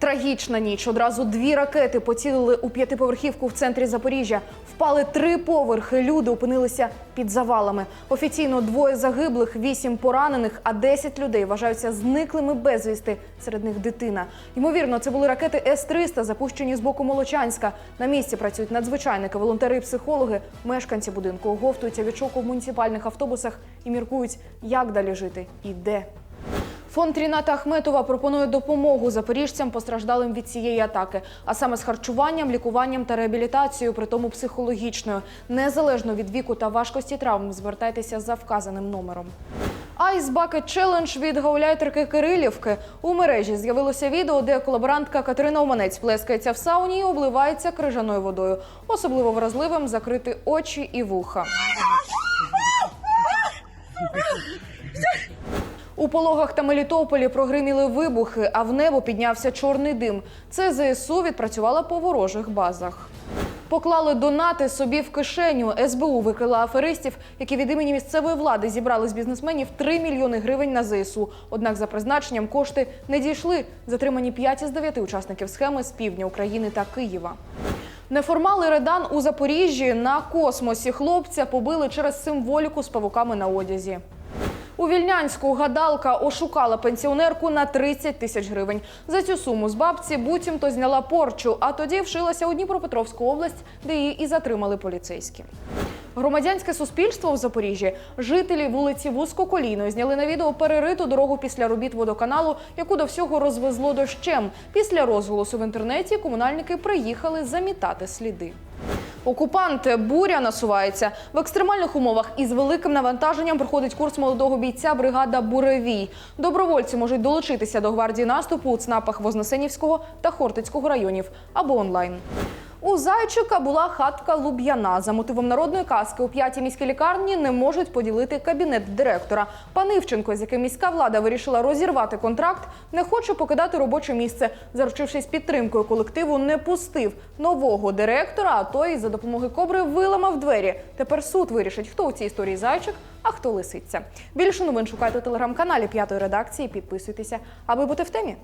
Трагічна ніч. Одразу дві ракети поцілили у п'ятиповерхівку в центрі Запоріжжя. Впали три поверхи. Люди опинилися під завалами. Офіційно двоє загиблих, вісім поранених, а 10 людей вважаються зниклими безвісти. Серед них дитина. Ймовірно, це були ракети С-300, запущені з боку Молочанська. На місці працюють надзвичайники, волонтери і психологи. Мешканці будинку оговтуються від шоку в муніципальних автобусах і міркують, як далі жити і де. Фонд Ріната Ахметова пропонує допомогу запоріжцям постраждалим від цієї атаки, а саме з харчуванням, лікуванням та реабілітацією, при тому психологічною. Незалежно від віку та важкості травм, звертайтеся за вказаним номером. Bucket Challenge від гауляйтерки Кирилівки. У мережі з'явилося відео, де колаборантка Катерина Оманець плескається в сауні і обливається крижаною водою. Особливо вразливим закрити очі і вуха. Пологах та Мелітополі прогриміли вибухи, а в небо піднявся чорний дим. Це ЗСУ відпрацювала по ворожих базах. Поклали донати собі в кишеню. СБУ викрила аферистів, які від імені місцевої влади зібрали з бізнесменів 3 мільйони гривень на ЗСУ. Однак за призначенням кошти не дійшли. Затримані 5 із 9 учасників схеми з півдня України та Києва. Неформали Редан у Запоріжжі на космосі хлопця побили через символіку з павуками на одязі. У Вільнянську гадалка ошукала пенсіонерку на 30 тисяч гривень. За цю суму з бабці буцімто зняла порчу, а тоді вшилася у Дніпропетровську область, де її і затримали поліцейські. Громадянське суспільство в Запоріжжі жителі вулиці Вузькоколійної зняли на відео перериту дорогу після робіт водоканалу, яку до всього розвезло дощем. Після розголосу в інтернеті комунальники приїхали замітати сліди. Окупанти буря насувається в екстремальних умовах із великим навантаженням проходить курс молодого бійця бригада Буревій. Добровольці можуть долучитися до гвардії наступу у ЦНАПах Вознесенівського та Хортицького районів або онлайн. У зайчика була хатка Луб'яна. За мотивом народної казки у п'ятій міській лікарні не можуть поділити кабінет директора. Пан Івченко, з яким міська влада вирішила розірвати контракт, не хоче покидати робоче місце. Заручившись підтримкою колективу, не пустив нового директора, а той за допомогою кобри виламав двері. Тепер суд вирішить, хто у цій історії зайчик, а хто лисиця. Більше новин шукайте у телеграм-каналі п'ятої редакції. Підписуйтеся, аби бути в темі.